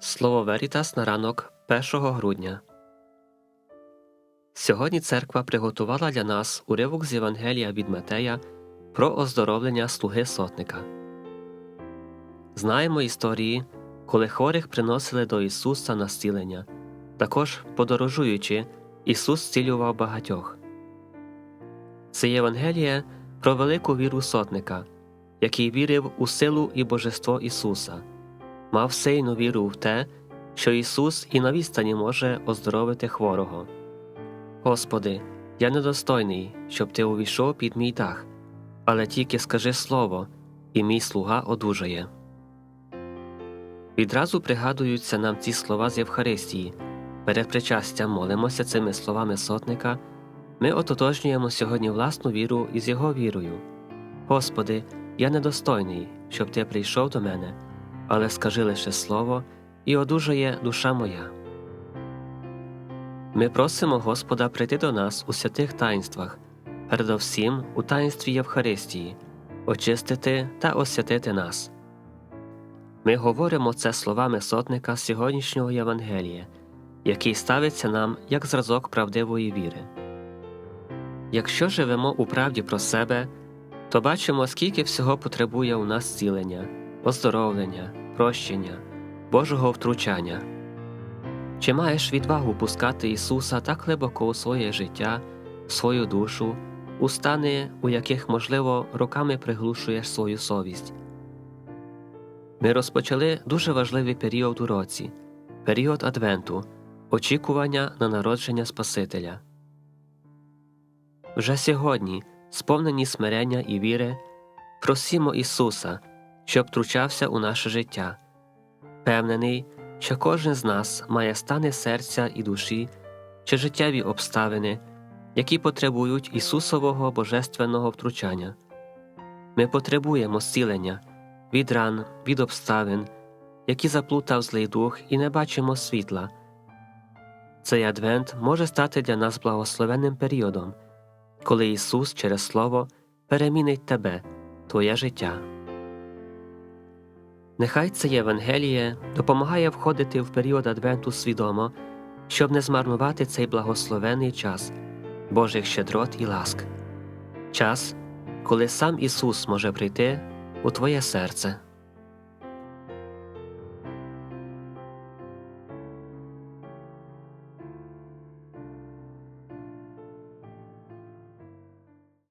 Слово Верітас на ранок 1 грудня. Сьогодні церква приготувала для нас уривок з Євангелія від Матея про оздоровлення слуги сотника. Знаємо історії, коли хворих приносили до Ісуса на зцілення. Також, подорожуючи, Ісус зцілював багатьох. Це Євангеліє про велику віру сотника, який вірив у силу і божество Ісуса мав сильну віру в те, що Ісус і на відстані може оздоровити хворого. Господи, я недостойний, щоб Ти увійшов під мій дах, але тільки скажи слово, і мій слуга одужає. Відразу пригадуються нам ці слова з Євхаристії. Перед причастям молимося цими словами сотника. Ми ототожнюємо сьогодні власну віру із Його вірою. Господи, я недостойний, щоб Ти прийшов до мене але скажи лише слово, і одужає душа моя. Ми просимо Господа прийти до нас у святих таїнствах, передовсім у таїнстві Євхаристії, очистити та освятити нас. Ми говоримо це словами сотника сьогоднішнього Євангелія, який ставиться нам як зразок правдивої віри. Якщо живемо у правді про себе, то бачимо, скільки всього потребує у нас зцілення оздоровлення, прощення, Божого втручання. Чи маєш відвагу пускати Ісуса так глибоко у своє життя, в свою душу, у стани, у яких, можливо, роками приглушуєш свою совість? Ми розпочали дуже важливий період у році, період Адвенту, очікування на народження Спасителя. Вже сьогодні, сповнені смирення і віри, просімо Ісуса щоб втручався у наше життя. Певнений, що кожен з нас має стани серця і душі чи життєві обставини, які потребують Ісусового божественного втручання. Ми потребуємо зцілення від ран, від обставин, які заплутав злий дух, і не бачимо світла. Цей адвент може стати для нас благословенним періодом, коли Ісус через Слово перемінить тебе, твоє життя. Нехай це Євангеліє допомагає входити в період Адвенту свідомо, щоб не змарнувати цей благословений час Божих щедрот і ласк, час, коли сам Ісус може прийти у Твоє серце.